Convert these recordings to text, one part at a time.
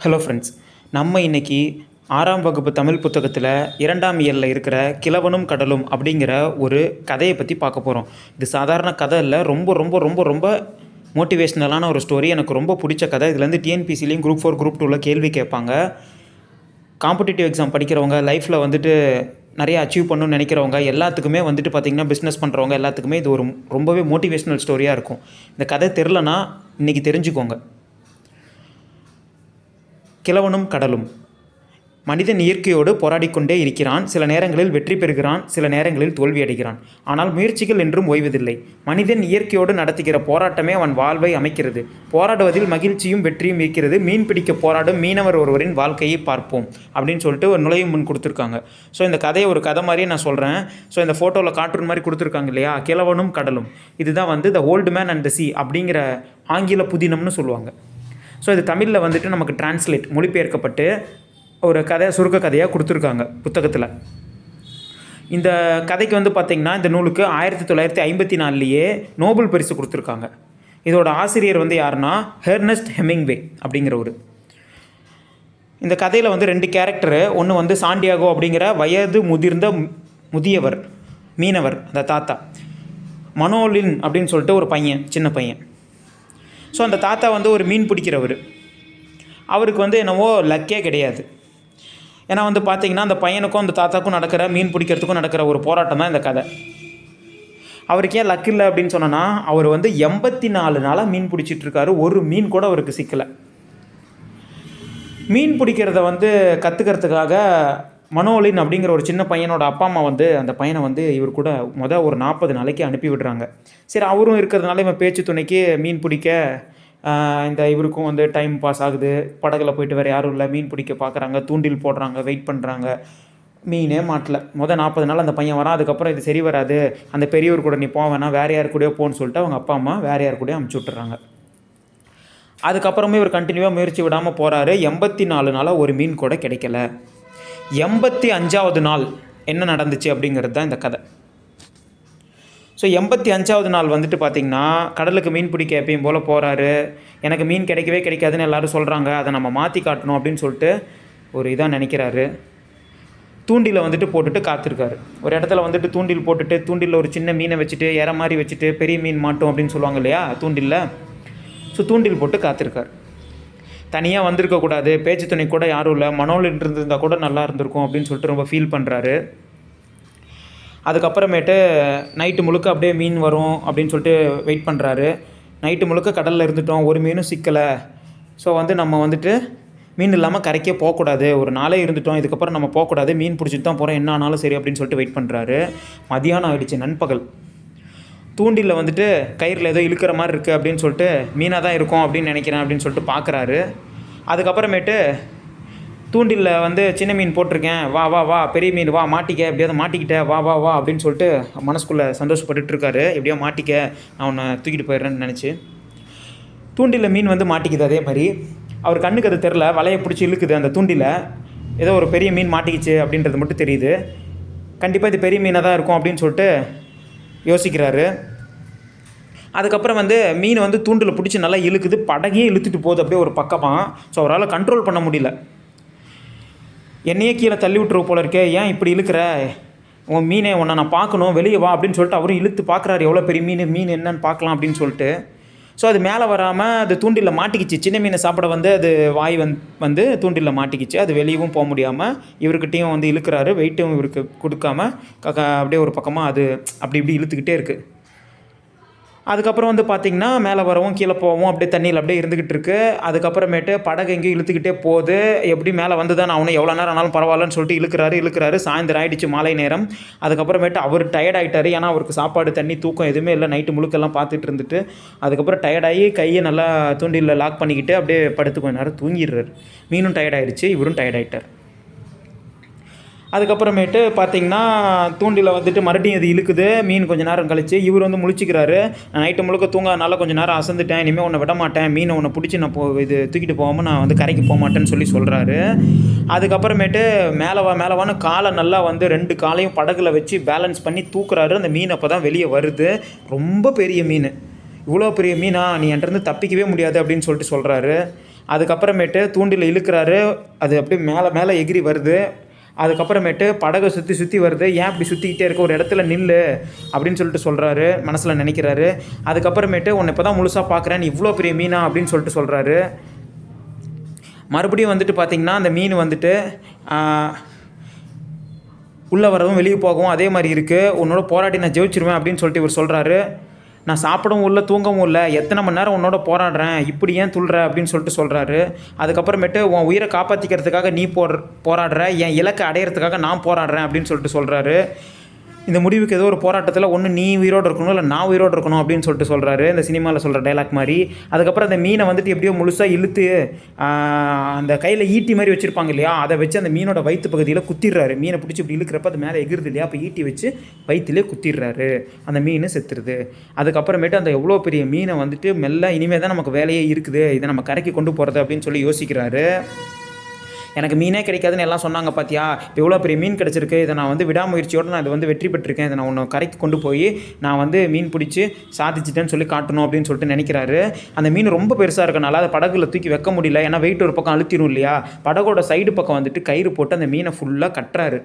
Hello friends நம்ம இன்னைக்கு ஆறாம் வகுப்பு தமிழ் புத்தகத்தில் இரண்டாம் இயலில் இருக்கிற கிழவனும் கடலும் அப்படிங்கிற ஒரு கதையை பற்றி பார்க்க போகிறோம் இது சாதாரண கதை இல்லை ரொம்ப ரொம்ப ரொம்ப ரொம்ப மோட்டிவேஷ்னலான ஒரு ஸ்டோரி எனக்கு ரொம்ப பிடிச்ச கதை. இதுலேருந்து டிஎன்பிசிலையும் குரூப் ஃபோர் குரூப் டூவில் கேள்வி கேட்பாங்க. காம்படிட்டிவ் எக்ஸாம் படிக்கிறவங்க லைஃப்பில் வந்துட்டு நிறைய அச்சீவ் பண்ணணும்னு நினைக்கிறவங்க எல்லாத்துக்குமே வந்துட்டு பார்த்திங்கன்னா பிஸ்னஸ் பண்ணுறவங்க எல்லாத்துக்குமே இது ஒரு ரொம்பவே மோட்டிவேஷ்னல் ஸ்டோரியாக இருக்கும். இந்த கதை தெரிலனா இன்றைக்கி தெரிஞ்சுக்கோங்க. கிழவனும் கடலும். மனிதன் இயற்கையோடு போராடிக்கொண்டே இருக்கிறான். சில நேரங்களில் வெற்றி பெறுகிறான். சில நேரங்களில் தோல்வியடைகிறான் ஆனால் முயற்சிகள் என்றும் ஓய்வதில்லை. மனிதன் இயற்கையோடு நடத்துகிற போராட்டமே அவன் வாழ்வை அமைக்கிறது. போராடுவதில் மகிழ்ச்சியும் வெற்றியும் இருக்கிறது. மீன் பிடிக்க போராடும் மீனவர் ஒருவரின் வாழ்க்கையை பார்ப்போம் அப்படின்னு சொல்லிட்டு ஒரு நுழையும் முன் கொடுத்துருக்காங்க. ஸோ இந்த கதையை ஒரு கதை மாதிரியே நான் சொல்கிறேன் ஸோ இந்த ஃபோட்டோவில் கார்ட்டூன் மாதிரி கொடுத்துருக்காங்க இல்லையா? கிழவனும் கடலும். இதுதான் வந்து the old man and the sea அப்படிங்கிற ஆங்கில புதினம்னு சொல்லுவாங்க. ஸோ இது தமிழில் வந்துட்டு நமக்கு டிரான்ஸ்லேட் மொழிபெயர்க்கப்பட்டு ஒரு கதை சுருக்க கதையாக கொடுத்துருக்காங்க புத்தகத்தில். இந்த கதைக்கு வந்து பார்த்திங்கன்னா இந்த நூலுக்கு ஆயிரத்தி தொள்ளாயிரத்தி ஐம்பத்தி நாலுலேயே நோபல் பரிசு கொடுத்துருக்காங்க. இதோட ஆசிரியர் வந்து யாருன்னா ஹெர்னஸ்ட் ஹெமிங்வே அப்படிங்கிறவர். இந்த கதையில் வந்து ரெண்டு கேரக்டரு. ஒன்று வந்து சாண்டியாகோ அப்படிங்கிற வயது முதிர்ந்த முதியவர் மீனவர் அந்த தாத்தா. மனோலின் அப்படின்னு சொல்லிட்டு ஒரு பையன் சின்ன பையன். ஸோ அந்த தாத்தா வந்து ஒரு மீன் பிடிக்கிறவர். அவருக்கு வந்து என்னவோ லக்கே கிடையாது. ஏன்னா வந்து பார்த்திங்கன்னா அந்த பையனுக்கும் அந்த தாத்தாக்கும் நடக்கிற மீன் பிடிக்கிறதுக்கும் நடக்கிற ஒரு போராட்டம் தான் இந்த கதை. அவருக்கு ஏன் லக் இல்லை அப்படின்னு சொன்னோன்னா அவர் வந்து எண்பத்தி நாலு நாளாக மீன் பிடிச்சிட்ருக்காரு ஒரு மீன் கூட அவருக்கு சிக்கலை. மீன் பிடிக்கிறத வந்து கற்றுக்கிறதுக்காக மனோலின் அப்படிங்கிற ஒரு சின்ன பையனோட அப்பா அம்மா வந்து அந்த பையனை வந்து இவர் கூட மொதல் ஒரு நாற்பது நாளைக்கு அனுப்பி விடுறாங்க. சரி அவரும் இருக்கிறதுனால இவன் பேச்சு துணைக்கு மீன் பிடிக்க இந்த இவருக்கும் வந்து டைம் பாஸ் ஆகுது. படகுல போயிட்டு வேறு யாரும் இல்லை. மீன் பிடிக்க பார்க்குறாங்க தூண்டில் போடுறாங்க வெயிட் பண்ணுறாங்க மீனே மாட்டல. மொதல் நாற்பது நாள் அந்த பையன் வரான். அதுக்கப்புறம் இது சரி வராது. அந்த பெரியவர் கூட நீ போவேனா வேறு யார் கூடயோ போன்னு சொல்லிட்டு அவங்க அப்பா அம்மா வேறு யார் கூடயோ அமுச்சு விட்டுறாங்க. அதுக்கப்புறமே இவர் கண்டினியூவாக முயற்சி விடாமல் போகிறாரு எண்பத்தி நாலு நாளாக ஒரு மீன் கூட கிடைக்கல. எண்பத்தி அஞ்சாவது நாள் என்ன நடந்துச்சு அப்படிங்கிறது தான் இந்த கதை. ஸோ எண்பத்தி அஞ்சாவது நாள் வந்துட்டு பார்த்திங்கன்னா கடலுக்கு மீன் பிடிக்க எப்பயும் போல் போகிறாரு எனக்கு மீன் கிடைக்கவே கிடைக்காதுன்னு எல்லோரும் சொல்கிறாங்க அதை நம்ம மாற்றி காட்டணும் அப்படின்னு சொல்லிட்டு ஒரு இதாக நினைக்கிறாரு. தூண்டிலை வந்துட்டு போட்டுட்டு காத்திருக்காரு. ஒரு இடத்துல வந்துட்டு தூண்டில் போட்டுட்டு தூண்டில் ஒரு சின்ன மீனை வச்சுட்டு இற மாதிரி வச்சுட்டு பெரிய மீன் மாட்டும் அப்படின்னு சொல்லுவாங்க இல்லையா தூண்டிலில். ஸோ தூண்டில் போட்டு காத்திருக்காரு. தனியாக வந்திருக்கக்கூடாது பேச்சு துணை கூட யாரும் இல்லை. மனோல் இருந்திருந்தால் கூட நல்லா இருந்திருக்கும் அப்படின்னு சொல்லிட்டு ரொம்ப ஃபீல் பண்ணுறாரு அதுக்கப்புறமேட்டு நைட்டு முழுக்க அப்படியே மீன் வரும் அப்படின்னு சொல்லிட்டு வெயிட் பண்ணுறாரு நைட்டு முழுக்க கடலில் இருந்துட்டோம். ஒரு மீனும் சிக்கலை. ஸோ வந்து நம்ம வந்துட்டு மீன் இல்லாமல் கரைக்கே போகக்கூடாது. ஒரு நாளே இருந்துட்டோம். இதுக்கப்புறம் நம்ம போகக்கூடாது. மீன் பிடிச்சிட்டு தான் போகிறோம் என்ன ஆனாலும் சரி அப்படின்னு சொல்லிட்டு வெயிட் பண்ணுறாரு மதியானம் ஆகிடுச்சு நண்பகல். தூண்டிலில் வந்துட்டு கயிறில் ஏதோ இழுக்கிற மாதிரி இருக்குது அப்படின்னு சொல்லிட்டு மீனாக தான் இருக்கும் அப்படின்னு நினைக்கிறேன் அப்படின்னு சொல்லிட்டு பார்க்குறாரு அதுக்கப்புறமேட்டு தூண்டிலில் வந்து சின்ன மீன் போட்டிருக்கேன். வா வா வா பெரிய மீன் வா மாட்டிக்க எப்படியாவது மாட்டிக்கிட்ட வா வா வா அப்படின்னு சொல்லிட்டு மனசுக்குள்ளே சந்தோஷப்பட்டுட்ருக்காரு. எப்படியோ மாட்டிக்க நான் உன்னை தூக்கிட்டு போயிடுறேன்னு நினச்சி. தூண்டிலில் மீன் வந்து மாட்டிக்குது அதே மாதிரி. அவர் கண்ணுக்கு அது தெரில வலையை பிடிச்சி இழுக்குது அந்த தூண்டில். ஏதோ ஒரு பெரிய மீன் மாட்டிக்கிச்சு அப்படின்றது மட்டும் தெரியுது. கண்டிப்பாக இது பெரிய மீனாக தான் இருக்கும் அப்படின்னு சொல்லிட்டு யோசிக்கிறாரு. அதுக்கப்புறம் வந்து மீன் வந்து தூண்டில் பிடிச்சி நல்லா இழுக்குது படகையே இழுத்துட்டு போகுது அப்படியே ஒரு பக்கமாக ஸோ அவரால் கண்ட்ரோல் பண்ண முடியல. என்னையே கீழே தள்ளி விட்டுருவ போல இருக்கே ஏன் இப்படி இழுக்கிற? உன் மீனை உன்னை நான் பார்க்கணும் வெளியே வா அப்படின்னு சொல்லிட்டு அவரும் இழுத்து பார்க்குறாரு எவ்வளோ பெரிய மீன் மீன் என்னன்னு பார்க்கலாம் அப்படின்னு சொல்லிட்டு. ஸோ அது மேலே வராமல் அது தூண்டிலில் மாட்டிக்கிச்சு. சின்ன மீனை சாப்பிட வந்து அது வாய் வந் வந்து தூண்டிலில் மாட்டிக்கிச்சு. அது வெளியவும் போக முடியாமல் இவர்கிட்டையும் வந்து இழுக்கிறாரு வெயிட்டும் இவருக்கு கொடுக்காம க- க- அப்படியே ஒரு பக்கமாக அது அப்படி இப்படி இழுத்துக்கிட்டே இருக்குது அதுக்கப்புறம் வந்து பார்த்திங்கன்னா மேலே வரவும் கீழே போவோம் அப்படியே தண்ணியில் அப்படியே இருந்துக்கிட்டு இருக்கு. அதுக்கப்புறமேட்டு படகு எங்கேயும் இழுத்துக்கிட்டே போகுது. எப்படி மேலே வந்து தான் அவனும் எவ்வளோ நேரம் ஆனாலும் பரவாயில்லன்னு சொல்லிட்டு இழுக்கிறாரு இழுக்கிறாரு. சாயந்தரம் ஆயிடுச்சு மாலை நேரம். அதுக்கப்புறமேட்டு அவர் டயர்ட் ஆகிட்டார் ஏன்னா அவருக்கு சாப்பாடு தண்ணி தூக்கம் எதுவுமே இல்லை. நைட்டு முழுக்கெல்லாம் பார்த்துட்டு இருந்துட்டு அதுக்கப்புறம் டயர்டாகி கையை நல்லா தூண்டிலில் லாக் பண்ணிக்கிட்டு அப்படியே படுத்து கொஞ்ச நேரம் தூங்கிடுறாரு. மீனும் டயர்டாயிடுச்சு இவரும் டயர்ட் ஆகிட்டார் அதுக்கப்புறமேட்டு பார்த்தீங்கன்னா தூண்டில் வந்துட்டு மறுபடியும் அது இழுக்குது. மீன் கொஞ்ச நேரம் கழிச்சு இவர் வந்து முழிச்சிக்கிறாரு. நான் நைட்டு முழுக்க தூங்காதனால கொஞ்சம் நேரம் அசந்துட்டேன். இனிமேல் உன்னை விட மாட்டேன். மீனை உன்னை பிடிச்சி நான் போ இது தூக்கிட்டு போகாமல் நான் வந்து கரைக்கு போக மாட்டேன்னு சொல்லி சொல்கிறாரு அதுக்கப்புறமேட்டு மேலவா மேலவான்னு காலை நல்லா வந்து ரெண்டு காலையும் படகுல வச்சு பேலன்ஸ் பண்ணி தூக்குறாரு. அந்த மீன் அப்போ தான் வெளியே வருது. ரொம்ப பெரிய மீன். இவ்வளோ பெரிய மீனா? நீ என்கிட்டருந்து தப்பிக்கவே முடியாது அப்படின்னு சொல்லிட்டு சொல்கிறாரு அதுக்கப்புறமேட்டு தூண்டில் இழுக்கிறாரு. அது அப்படியே மேலே மேலே எகிரி வருது. அதுக்கப்புறமேட்டு படகை சுற்றி சுற்றி வருது. ஏன் இப்படி சுற்றிக்கிட்டே இருக்க? ஒரு இடத்துல நில்லு அப்படின்னு சொல்லிட்டு சொல்கிறாரு மனசில் நினைக்கிறாரு. அதுக்கப்புறமேட்டு உன்னை இப்போ தான் முழுசாக பார்க்குறேன் நீ இவ்வளோ பெரிய மீனா அப்படின்னு சொல்லிட்டு சொல்கிறாரு மறுபடியும் வந்துட்டு பார்த்திங்கன்னா அந்த மீன் வந்துட்டு உள்ளே வரவும் வெளியே போகவும் அதே மாதிரி இருக்குது உன்னோட போராட்டி நான் ஜெயிச்சிருவேன் அப்படின்னு சொல்லிட்டு இவர் சொல்கிறாரு நான் சாப்பிடவும் இல்லை தூங்கவும் இல்லை எத்தனை மணி நேரம் உன்னோட போராடுறேன் இப்படி ஏன் துள்ளுற அப்படின்னு சொல்லிட்டு சொல்கிறாரு அதுக்கப்புறமேட்டு உன் உயிரை காப்பாற்றிக்கிறதுக்காக நீ போர் போராடுற என் இலக்கை அடையிறதுக்காக நான் போராடுறேன் அப்படின்னு சொல்லிட்டு சொல்கிறாரு இந்த முடிவுக்கு ஏதோ ஒரு போராட்டத்தில் ஒன்று நீ உயிரோடு இருக்கணும் இல்லை நான் உயிரோடு இருக்கணும் அப்படின்னு சொல்லிட்டு சொல்கிறாரு இந்த சினிமாவில் சொல்கிற டைலாக் மாதிரி. அதுக்கப்புறம் அந்த மீனை வந்துட்டு எப்படியோ முழுசாக இழுத்து அந்த கையில் ஈட்டி மாதிரி வச்சுருப்பாங்க இல்லையா? அதை வச்சு அந்த மீனோட வயிற்று பகுதியில் குத்திடுறாரு. மீனை பிடிச்சி இப்படி இழுக்கிறப்ப அது மேலே எகிருது இல்லையா? அப்போ ஈட்டி வச்சு வயிற்றுலேயே குத்திடுறாரு. அந்த மீன் செத்துருது. அதுக்கப்புறமேட்டு அந்த எவ்வளோ பெரிய மீனை வந்துட்டு மெல்ல இனிமேல் தான் நமக்கு வேலையே இருக்குது. இதை நம்ம கரைக்கு கொண்டு போகிறது அப்படின்னு சொல்லி யோசிக்கிறாரு. எனக்கு மீனே கிடைக்காதுன்னு எல்லாம் சொன்னாங்க பார்த்தியா இப்போ எவ்வளோ பெரிய மீன் கிடச்சிருக்கு? இதை நான் வந்து விடாமுயற்சியோடு நான் இதை வந்து வெற்றி பெற்றிருக்கேன். இதை நான் உன்னை கரைக்கு கொண்டு போய் நான் வந்து மீன் பிடிச்சி சாதிச்சிட்டேன்னு சொல்லி காட்டணும் அப்படின்னு சொல்லிட்டு நினைக்கிறாரு. அந்த மீன் ரொம்ப பெருசாக இருக்கனால அதை படகுல தூக்கி வைக்க முடியல. ஏன்னா வெயிட் ஒரு பக்கம் அழுத்திடும் இல்லையா? படகோட சைடு பக்கம் வந்துட்டு கயிறு போட்டு அந்த மீனை ஃபுல்லாக கட்டுறாரு.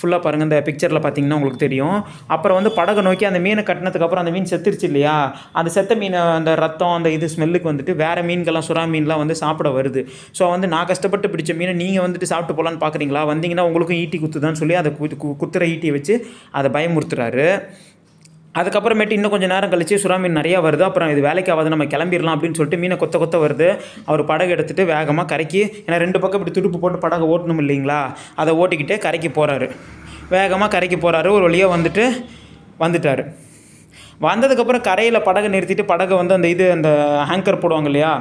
ஃபுல்லாக பாருங்கள் இந்த பிக்சரில் பார்த்தீங்கன்னா உங்களுக்கு தெரியும். அப்புறம் வந்து படகை நோக்கி அந்த மீனை கட்டினதுக்கப்புறம் அந்த மீன் செத்துருச்சு இல்லையா? அந்த செத்த மீனை அந்த ரத்தம் அந்த இது ஸ்மெல்லுக்கு வந்துட்டு வேறு மீன்கள்லாம் சுறா மீன்லாம் வந்து சாப்பிட வருது. ஸோ வந்து நான் கஷ்டப்பட்டு பிடிச்ச மீனை நீங்கள் வந்துட்டு சாப்பிட்டு போகலான்னு பார்க்குறீங்களா வந்தீங்கன்னா உங்களுக்கும் ஈட்டி குத்துதான்னு சொல்லி அதை குத்துற ஈட்டியை வச்சு அதை பயமுறுத்துறாரு. அதுக்கப்புறமேட்டு இன்னும் கொஞ்சம் நேரம் கழிச்சு சுறா மீன் நிறையா வருது. அப்புறம் இது வேலைக்கு ஆகாது நம்ம கிளம்பிடலாம் அப்படின்னு சொல்லிட்டு மீனை கொத்த கொத்த வருது. அவர் படகு எடுத்துகிட்டு வேகமாக கரைக்கி ஏன்னா ரெண்டு பக்கம் இப்படி துடுப்பு போட்டு படகு ஓட்டணும் இல்லைங்களா? அதை ஓட்டிக்கிட்டே கரைக்கு போகிறாரு வேகமாக கரைக்கு போகிறாரு ஒரு வழியாக வந்துட்டு வந்துட்டார். வந்ததுக்கப்புறம் கரையில் படகை நிறுத்திட்டு படகை வந்து அந்த இது அந்த ஹேங்கர் போடுவாங்க இல்லையா?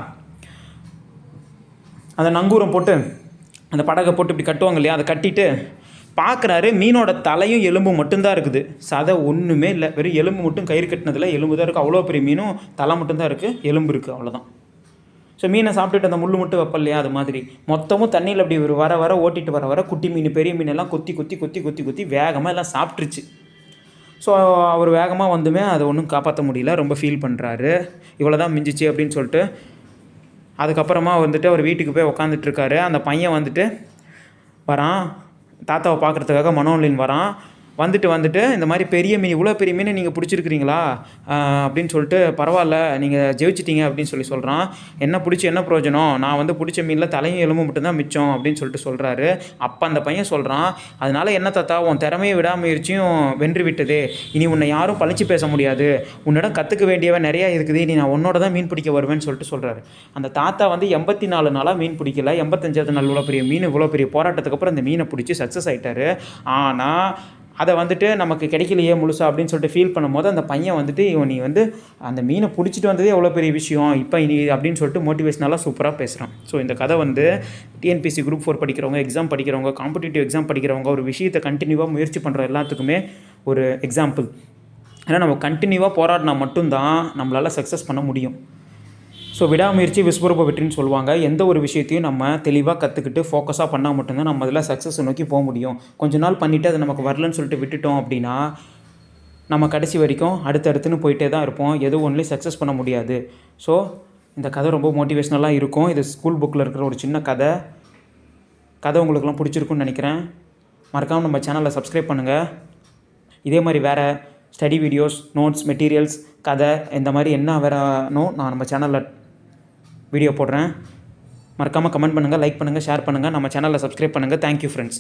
அந்த நங்கூரம் போட்டு அந்த படகை போட்டு இப்படி கட்டுவாங்க இல்லையா? அதை கட்டிட்டு பார்க்குறாரு மீனோட தலையும் எலும்பு மட்டும்தான் இருக்குது. சதை ஒன்றுமே இல்லை. வெறும் எலும்பு மட்டும் கயிறு கட்டினதில் எலும்பு தான் இருக்குது அவ்வளோ பெரிய மீனும் தலை மட்டும்தான் இருக்குது எலும்பு இருக்குது அவ்வளோதான் ஸோ மீனை சாப்பிட்டுட்டு அந்த முள் மட்டும் வைப்ப இல்லையா அது மாதிரி. மொத்தமும் தண்ணியில் அப்படி ஒரு வர வர ஓட்டிட்டு வர வர குட்டி மீன் பெரிய மீன் எல்லாம் கொத்தி கொத்தி கொத்தி கொத்தி கொத்தி வேகமாக எல்லாம் சாப்பிட்ருச்சு ஸோ அவர் வேகமாக வந்துமே அதை ஒன்றும் காப்பாற்ற முடியல. ரொம்ப ஃபீல் பண்ணுறாரு இவ்வளோ தான் மிஞ்சிச்சு அப்படின்னு சொல்லிட்டு அதுக்கப்புறமா வந்துட்டு அவர் வீட்டுக்கு போய் உக்காந்துட்ருக்காரு அந்த பையன் வந்துட்டு வரான். தாத்தாவை பார்க்குறதுக்காக மனோன்லின் வரான். வந்துட்டு வந்துட்டு இந்த மாதிரி பெரிய மீன் இவ்வளோ பெரிய மீனை நீங்கள் பிடிச்சிருக்கிறீங்களா? அப்படின்னு சொல்லிட்டு பரவாயில்ல நீங்கள் ஜெயிச்சிட்டீங்க அப்படின்னு சொல்லி சொல்கிறான் என்ன பிடிச்சி என்ன பிரயோஜனம்? நான் வந்து பிடிச்ச மீனில் தலையும் எலும்பு மட்டும்தான் மிச்சம் அப்படின்னு சொல்லிட்டு சொல்கிறாரு அப்போ அந்த பையன் சொல்கிறான் அதனால் என்ன தாத்தா உன் திறமையை விடாமுயற்சியும் வென்று விட்டது இனி உன்னை யாரும் பழிச்சு பேச முடியாது. உன்னிடம் கற்றுக்க வேண்டியவன் நிறையா இருக்குது. நீ நான் உன்னோட தான் மீன் பிடிக்க வருவேன்னு சொல்லிட்டு சொல்கிறாரு அந்த தாத்தா வந்து எண்பத்தி நாலு நாளாக மீன் பிடிக்கல. எண்பத்தஞ்சாவது நாள் இவ்வளோ பெரிய மீன் இவ்வளோ பெரிய போராட்டத்துக்கு அப்புறம் அந்த மீனை பிடிச்சி சக்ஸஸ் ஆகிட்டாரு ஆனால் அதை வந்துட்டு நமக்கு கிடைக்கலையே முழுசா அப்படின்னு சொல்லிட்டு ஃபீல் பண்ணும்போது அந்த பையன் வந்துட்டு இவன் நீ வந்து அந்த மீனை பிடிச்சிட்டு வந்ததே எவ்வளோ பெரிய விஷயம். இப்போ இனி அப்படின்னு சொல்லிட்டு மோட்டிவேஷனலாக சூப்பராக பேசுகிறான் ஸோ இந்த கதை வந்து டிஎன்பிசி குரூப் ஃபோர் படிக்கிறவங்க எக்ஸாம் படிக்கிறவங்க காம்படிட்டிவ் எக்ஸாம் படிக்கிறவங்க ஒரு விஷயத்தை கண்டினியூவாக முயற்சி பண்ணுற எல்லாத்துக்குமே ஒரு எக்ஸாம்பிள் ஏன்னா நம்ம கண்டினியூவாக போராடினா மட்டும்தான் நம்மளால் சக்ஸஸ் பண்ண முடியும். ஸோ விடாமுயற்சி விஸ்வரூப வெற்றின்னு சொல்லுவாங்க. எந்த ஒரு விஷயத்தையும் நம்ம தெளிவாக கற்றுக்கிட்டு ஃபோக்கஸாக பண்ணால் மட்டும்தான் நம்ம அதில் சக்ஸஸ் நோக்கி போக முடியும். கொஞ்ச நாள் பண்ணிவிட்டு அது நமக்கு வரலன்னு சொல்லிட்டு விட்டுட்டோம் அப்படின்னா நம்ம கடைசி வரைக்கும் அடுத்தடுத்துன்னு போயிட்டே தான் இருப்போம். எதுவும் ஒன்லி சக்ஸஸ் பண்ண முடியாது. ஸோ இந்த கதை ரொம்ப மோட்டிவேஷ்னலாக இருக்கும். இது ஸ்கூல் புக்கில் இருக்கிற ஒரு சின்ன கதை. கதை உங்களுக்குலாம் பிடிச்சிருக்குன்னு நினைக்கிறேன். மறக்காமல் நம்ம சேனலில் சப்ஸ்கிரைப் பண்ணுங்கள் இதே மாதிரி வேறு ஸ்டடி வீடியோஸ் நோட்ஸ் மெட்டீரியல்ஸ் கதை இந்த மாதிரி என்ன வேறனோ நான் நம்ம சேனலில் வீடியோ போடுறேன். மறக்காமல் கமெண்ட் பண்ணுங்கள் லைக் பண்ணுங்கள் ஷேர் பண்ணுங்கள் நம்ம சேனலில் சப்ஸ்கிரைப் பண்ணுங்கள் தேங்க்யூ ஃப்ரெண்ட்ஸ்